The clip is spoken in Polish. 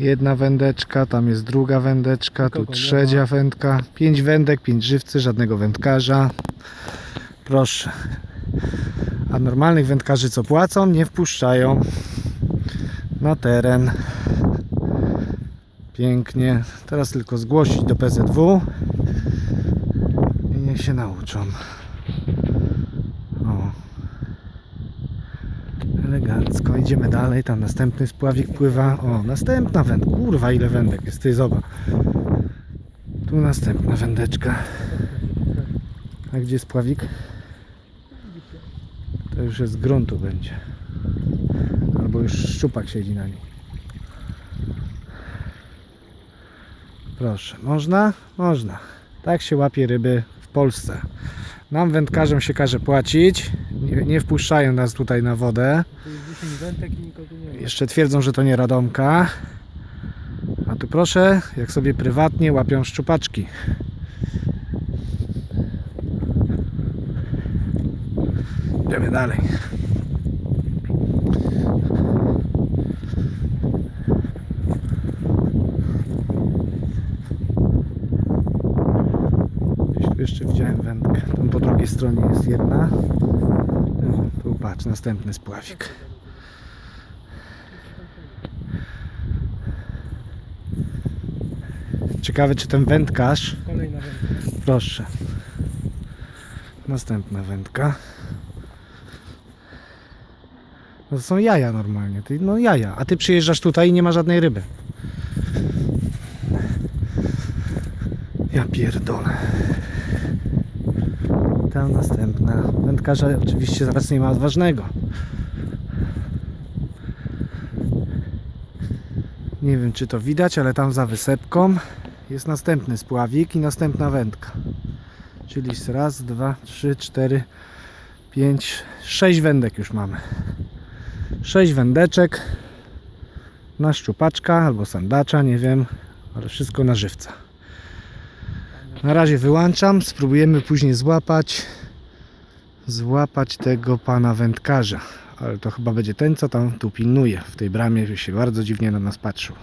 Jedna wędeczka, tam jest druga wędeczka, tu trzecia wędka. Pięć wędek, pięć żywcy, żadnego wędkarza. Proszę. A normalnych wędkarzy co płacą, nie wpuszczają na teren. Pięknie. Teraz tylko zgłosić do PZW i niech się nauczą. O. Elegancko. Idziemy dalej. Tam następny spławik pływa. O, następna wędka. Kurwa, ile wędek jest. Ty zobacz. Tu następna wędeczka. A gdzie spławik? To już jest z gruntu będzie. Albo już szczupak siedzi na nim. Proszę, można? Można. Tak się łapie ryby w Polsce. Nam wędkarzom się każe płacić. Nie, nie wpuszczają nas tutaj na wodę. Tu jest 10 wędek i nikogo nie ma. Jeszcze twierdzą, że to nie radomka. A tu proszę, jak sobie prywatnie łapią szczupaczki. Idziemy dalej. Jeszcze widziałem wędkę. Tam po drugiej stronie jest jedna. Tu patrz, następny spławik. Ciekawe, czy ten wędkarz. Kolejna wędka. Proszę. Następna wędka. No to są jaja normalnie. Ty, no jaja. A ty przyjeżdżasz tutaj i nie ma żadnej ryby. Ja pierdolę. Tam następna. Wędkarza oczywiście zaraz nie ma odważnego. Nie wiem czy to widać, ale tam za wysepką jest następny spławik i następna wędka. Czyli raz, dwa, trzy, cztery, pięć, sześć wędek już mamy. Sześć wędeczek na szczupaczka albo sandacza, nie wiem, ale wszystko na żywca. Na razie wyłączam, spróbujemy później złapać złapać tego pana wędkarza. Ale to chyba będzie ten, co tam tu pilnuje w tej bramie, się bardzo dziwnie na nas patrzył.